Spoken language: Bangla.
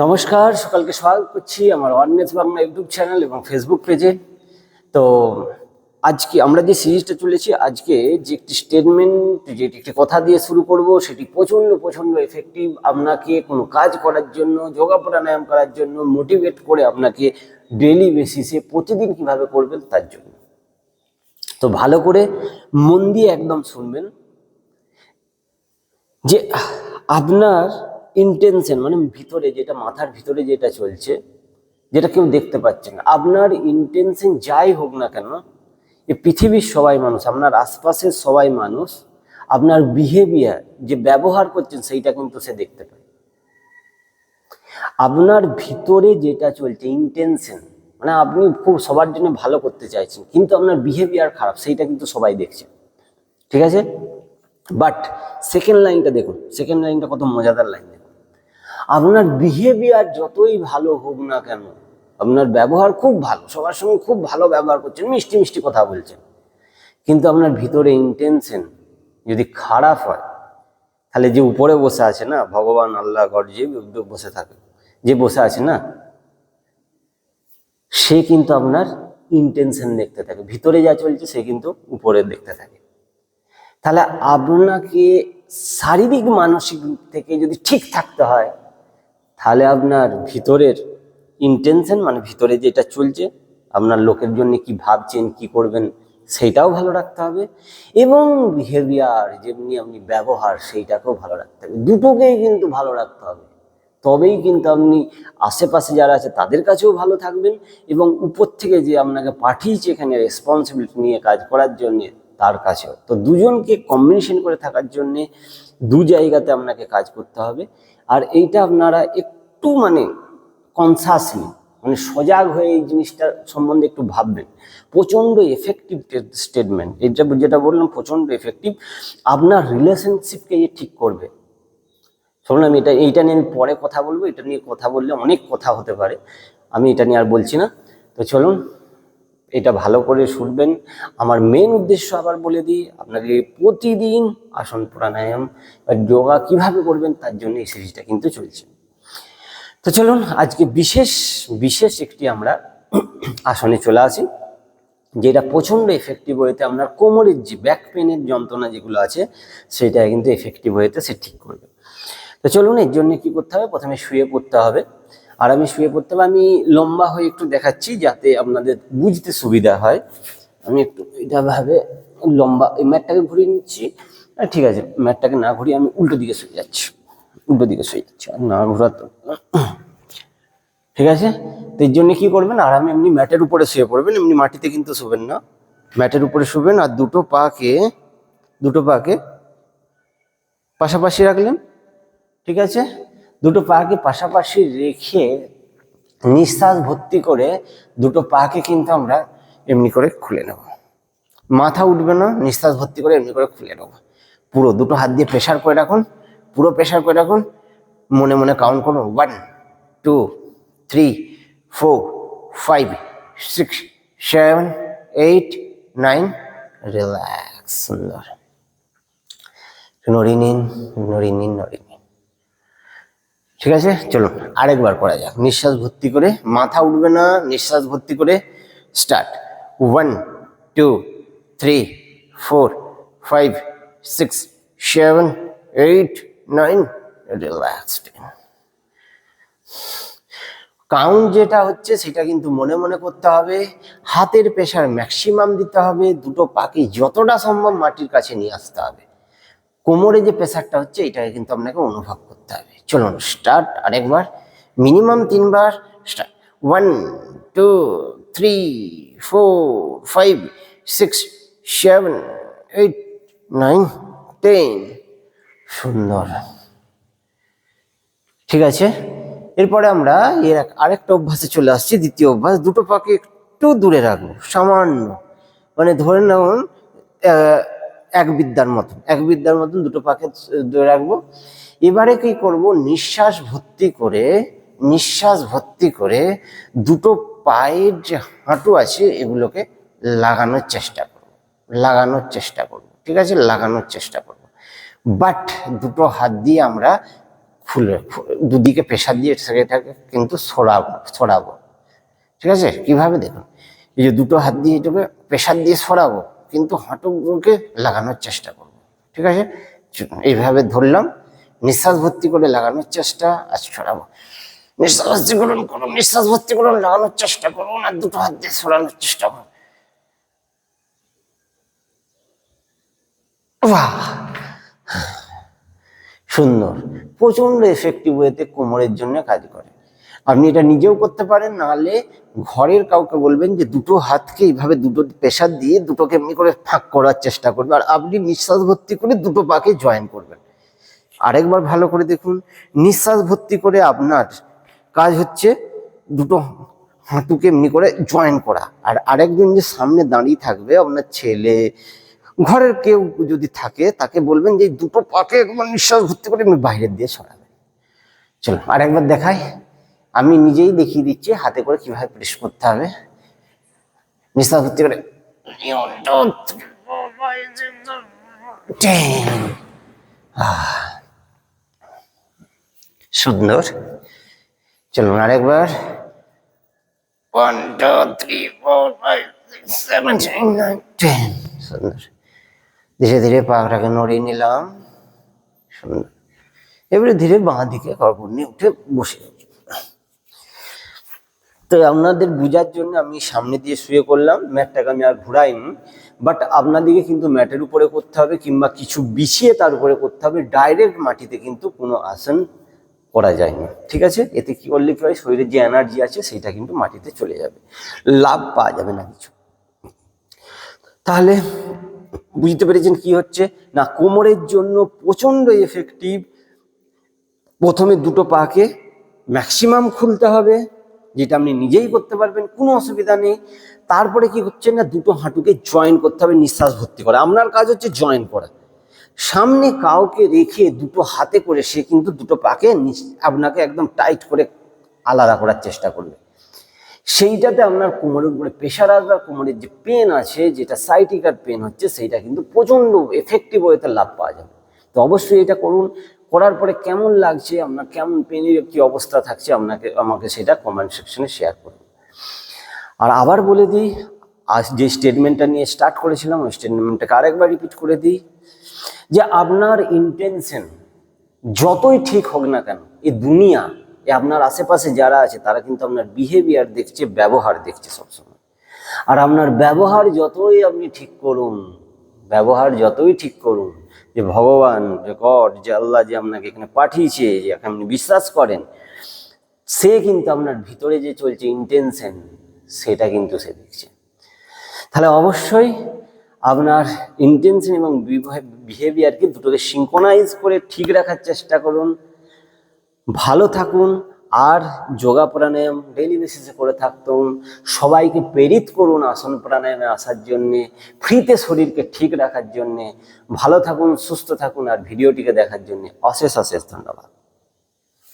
নমস্কার, সকালকে স্বাগত করছি আমার অননেস বাংলা ইউটিউব চ্যানেল এবং ফেসবুক পেজে তো আজকে আমরা যে সিরিজটা চলেছি, আজকে যে একটি স্টেটমেন্ট যেটি একটি কথা দিয়ে শুরু করব, সেটি প্রচণ্ড প্রচণ্ড এফেক্টিভ আপনাকে কোনো কাজ করার জন্য, যোগা প্রাণায়াম করার জন্য মোটিভেট করে আপনাকে ডেলি বেসিসে প্রতিদিন কীভাবে করবেন তার জন্য। তো ভালো করে মন দিয়ে একদম শুনবেন যে আপনার ইন্টেনশন মানে ভিতরে যেটা, মাথার ভিতরে যেটা চলছে, যেটা কেউ দেখতে পাচ্ছে না। আপনার ইন্টেনশন যাই হোক না কেন, এ পৃথিবীর সবাই মানুষ, আপনার আশপাশের সবাই মানুষ, আপনার বিহেভিয়ার যে ব্যবহার করছেন, সেইটা কিন্তু সে দেখতে পায়। আপনার ভিতরে যেটা চলছে ইন্টেনশন মানে আপনি খুব সবার জন্য ভালো করতে চাইছেন, কিন্তু আপনার বিহেভিয়ার খারাপ, সেইটা কিন্তু সবাই দেখছে। ঠিক আছে? বাট সেকেন্ড লাইনটা দেখুন সেকেন্ড লাইনটা কত মজাদার লাইন আপনার বিহেভিয়ার যতই ভালো হোক না কেন, আপনার ব্যবহার খুব ভালো, সবার সঙ্গে খুব ভালো ব্যবহার করছেন, মিষ্টি মিষ্টি কথা বলছেন। কিন্তু আপনার ভিতরে ইন্টেনশন যদি খারাপ হয়, তাহলে যে উপরে বসে আছে না, ভগবান, আল্লাহ, গড, যে বসে থাকে, যে বসে আছে না, সে কিন্তু আপনার ইন্টেনশন দেখতে থাকে। ভিতরে যা চলছে, সে কিন্তু উপরে দেখতে থাকে। তাহলে আপনাকে শারীরিক, মানসিক থেকে যদি ঠিক থাকতে হয় তাহলে আপনার ভিতরের ইন্টেনশন মানে ভিতরে যেটা চলছে, আপনার লোকের জন্য কি ভাবছেন, কি করবেন, সেইটাও ভালো রাখতে হবে এবং বিহেভিয়ার যেমনি আপনি ব্যবহার, সেইটাকেও ভালো রাখতে হবে। দুটোকেই কিন্তু ভালো রাখতে হবে। তবেই কিন্তু আপনি আশেপাশে যারা আছে, তাদের কাছেও ভালো থাকবেন এবং উপর থেকে যে আপনাকে পাঠিয়েছে এখানে রেসপন্সিবিলিটি নিয়ে কাজ করার জন্যে, তার কাছেও। তো দুজনকে কম্বিনেশন করে থাকার জন্যে দু জায়গাতে আপনাকে কাজ করতে হবে। আর এইটা আপনারা একটু মানে কনসাসলি মানে সজাগ হয়ে এই জিনিসটা সম্বন্ধে একটু ভাববেন। প্রচণ্ড এফেক্টিভ স্টেটমেন্ট এটা যেটা বললাম, প্রচণ্ড এফেক্টিভ আপনার রিলেশনশিপকে যে ঠিক করবে। শুনুন আমি এটা, এইটা নিয়ে পরে কথা বলব, এটা নিয়ে কথা বললে অনেক কথা হতে পারে। আমি এটা নিয়ে আর বলছি না। তো চলুন। এটা ভালো করে শুনবেন। আমার মেন উদ্দেশ্য আবার বলে দিই, আপনাকে প্রতিদিন আসন প্রাণায়াম বা যোগা কীভাবে করবেন তার জন্য এই সিরিজটা কিন্তু চলছে। তো চলুন, আজকে বিশেষ বিশেষ একটি আমরা আসনে চলে আসি, যেটা প্রচণ্ড এফেক্টিভ হয়েতে আপনার কোমরের যে ব্যাক পেনের যন্ত্রণা যেগুলো আছে, সেটা কিন্তু এফেক্টিভ হয়েতে সে ঠিক করবে। তো চলুন, এর জন্য কি করতে হবে? প্রথমে শুয়ে পড়তে হবে। আর আমি শুয়ে পড়তে হবে, আমি লম্বা হয়ে একটু দেখাচ্ছি যাতে আপনাদের বুঝতে সুবিধা হয়। আমি একটু এটা ভাবে লম্বা, এই ম্যাটটাকে ঘুরিয়ে নিচ্ছি। ঠিক আছে, ম্যাটটাকে না ঘুরিয়ে আমি উল্টো দিকে শুয়ে যাচ্ছি। উল্টো দিকে শুয়ে যাচ্ছি, আর না ঘোরাতো ঠিক আছে? তো এর জন্য কী করবেন, আর আমি এমনি ম্যাটের উপরে শুয়ে পড়বেন, এমনি মাটিতে কিন্তু শোবেন না। ম্যাটের উপরে শুবেন আর দুটো পাকে দুটো পাকে পাশাপাশি রাখলেন। ঠিক আছে? দুটো পাকে পাশাপাশি রেখে নিঃশ্বাস ভর্তি করে দুটো পাকে কিন্তু আমরা এমনি করে খুলে নেব। মাথা উঠবে না নিঃশ্বাস ভর্তি করে এমনি করে খুলে নেব। পুরো দুটো হাত দিয়ে প্রেশার করে রাখুন, পুরো প্রেশার করে রাখুন। মনে মনে কাউন্ট করুন one two three four five six seven eight nine relax সুন্দর। নড়ি নিন নড়ি নিন নড়ি ঠিক আছে? চলুন আরেকবার করা যাক। নিঃশ্বাস ভর্তি করে, মাথা উঠবে না, নিঃশ্বাস ভর্তি করে start one two three four five six seven eight nine relaxed count যেটা হচ্ছে, সেটা কিন্তু মনে মনে করতে হবে। হাতের প্রেশার ম্যাক্সিমাম দিতে হবে। দুটো পাকে যতটা সম্ভব মাটির কাছে নিয়ে আসতে হবে। কোমরে যে প্রেশারটা হচ্ছে, এটাকে কিন্তু আপনাকে অনুভব করতে হবে। চলুন স্টার্ট আরেকবার। মিনিমাম তিনবার start one two three four five six seven eight nine ten সুন্দর। ঠিক আছে? এরপরে আমরা এর আরেকটা অভ্যাসে চলে আসছি, দ্বিতীয় অভ্যাস। দুটো পাকে একটু দূরে রাখব, সামান্য। মানে ধরে নেউন এক বিদ্যার মতন। এক বিদ্যার মতন দুটো পাকে দূরে রাখব। এবারে কি করব? নিঃশ্বাস ভর্তি করে, নিঃশ্বাস ভর্তি করে দুটো পায়ের যে হাঁটু আছে, এগুলোকে লাগানোর চেষ্টা করব। লাগানোর চেষ্টা করব, ঠিক আছে? লাগানোর চেষ্টা করব। বাট দুটো হাত দিয়ে আমরা খুলে দুদিকে প্রেশার দিয়ে সেটাকে কিন্তু সরাবো সরাবো। ঠিক আছে? কীভাবে? দেখুন, এই যে দুটো হাত দিয়ে এটাকে প্রেশার দিয়ে সরাবো, কিন্তু হাঁটুগুলোকে লাগানোর চেষ্টা করব। ঠিক আছে? এইভাবে ধরলাম। নিঃশ্বাস ভর্তি করে লাগানোর চেষ্টা আর ছড়াবো। নিঃশ্বাস ভর্তি করুন করুন নিঃশ্বাস ভর্তি করুন লাগানোর চেষ্টা করুন আর দুটো হাত দিয়ে সরানোর চেষ্টা করুন বাহ! সুন্দর। প্রচণ্ড এফেক্টিভ ওয়েতে কোমরের জন্য কাজ করে। আপনি এটা নিজেও করতে পারেন, নাহলে ঘরের কাউকে বলবেন যে দুটো হাতকে এইভাবে দুটো প্রেশার দিয়ে দুটোকে এমনি করে ফাঁক করার চেষ্টা করবে, আর আপনি নিঃশ্বাস ভর্তি করে দুটো পাকে জয়েন করবেন। আরেকবার ভালো করে দেখুন নিঃশ্বাস ভর্তি করে আপনার কাজ হচ্ছে দুটো হাঁটুকে এমনি করে জয়েন করা। আর আরেকজন যে সামনে দাঁড়িয়ে থাকবে আপনার ছেলে ঘরের কেউ যদি থাকে তাকে বলবেন যে দুটো পাকে একবার নিঃশ্বাস ভর্তি করে এমনি বাইরের দিয়ে সরাবেন। চলো আরেকবার দেখাই। আমি নিজেই দেখিয়ে দিচ্ছি হাতে করে কীভাবে প্রেস করতে হবে। নিঃশ্বাস ভর্তি করে। Ten. সুন্দর। চলুন আরেকবার। One two three four five six seven eight nine ten সুন্দর। ধীরে ধীরে পাটাকে নড়িয়ে নিলাম। সুন্দর। এবারে ধীরে বাঁ দিকে কর্পূর নিয়ে উঠে বসে তো আপনাদের বোঝার জন্য আমি সামনে দিয়ে শুয়ে করলাম ম্যাটটাকে আমি আর ঘুরাইনি। বাট আপনাদেরকে কিন্তু ম্যাটের উপরে করতে হবে কিংবা কিছু বিছিয়ে তার উপরে করতে হবে। ডাইরেক্ট মাটিতে কিন্তু কোনো আসন করা যায়নি। ঠিক আছে? এতে কি করলে কি হয়? শরীরের যে এনার্জি আছে সেটা কিন্তু মাটিতে চলে যাবে। লাভ পাওয়া যাবে না কিছু। তাহলে বুঝতে পেরেছেন কি হচ্ছে? না, কোমরের জন্য প্রচণ্ড এফেক্টিভ প্রথমে দুটো পাকে ম্যাক্সিমাম খুলতে হবে, যেটা আপনি নিজেই করতে পারবেন, কোনো অসুবিধা নেই। তারপরে কি হচ্ছে না, দুটো হাঁটুকে জয়েন করতে হবে, নিঃশ্বাস ভর্তি করা। আপনার কাজ হচ্ছে জয়েন করা। সামনে কাউকে রেখে দুটো হাতে করে সে কিন্তু দুটো পাকে আপনাকে একদম টাইট করে আলাদা করার চেষ্টা করবে। সেইটাতে আপনার কোমরের উপরে প্রেশার আসবে আর কোমরের যে পেন আছে, যেটা সাইটিকার পেন হচ্ছে, সেইটা কিন্তু প্রচণ্ড এফেক্টিভ ওয়েতে লাভ পাওয়া যাবে। তো অবশ্যই এটা করুন। করার পরে কেমন লাগছে, আপনার কেমন পেনের কি অবস্থা থাকছে, আপনাকে, আমাকে সেটা কমেন্ট সেকশনে শেয়ার করুন। আর আবার বলে দিই, আজ যে স্টেটমেন্টটা নিয়ে স্টার্ট করেছিলাম, ওই স্টেটমেন্টটাকে আরেকবার রিপিট করে দিই। যে আপনার ইন্টেনশন যতই ঠিক হোক না কেন, এই দুনিয়া এ আপনার আশেপাশে যারা আছে, তারা কিন্তু আপনার বিহেভিয়ার দেখছে, ব্যবহার দেখছে সবসময়। আর আপনার ব্যবহার যতই আপনি ঠিক করুন, ব্যবহার যতই ঠিক করুন, যে ভগবান, যে গড, যে আল্লাহ যে আপনাকে এখানে পাঠিয়েছে, যে আপনি বিশ্বাস করেন, সে কিন্তু আপনার ভিতরে যে চলছে ইন্টেনশন সেটা কিন্তু সে দেখছে। তাহলে অবশ্যই আপনার ইন্টেনশন এবং বিহেভিয়ারকে দুটোকে সিঙ্কোনাইজ করে ঠিক রাখার চেষ্টা করুন। ভালো থাকুন আর যোগা প্রাণায়াম ডেইলি বেসিসে করে থাকতুন সবাইকে প্রেরিত করুন আসন প্রাণায়ামে আসার জন্যে, ফ্রিতে শরীরকে ঠিক রাখার জন্যে। ভালো থাকুন, সুস্থ থাকুন আর ভিডিওটিকে দেখার জন্যে অশেষ অশেষ ধন্যবাদ।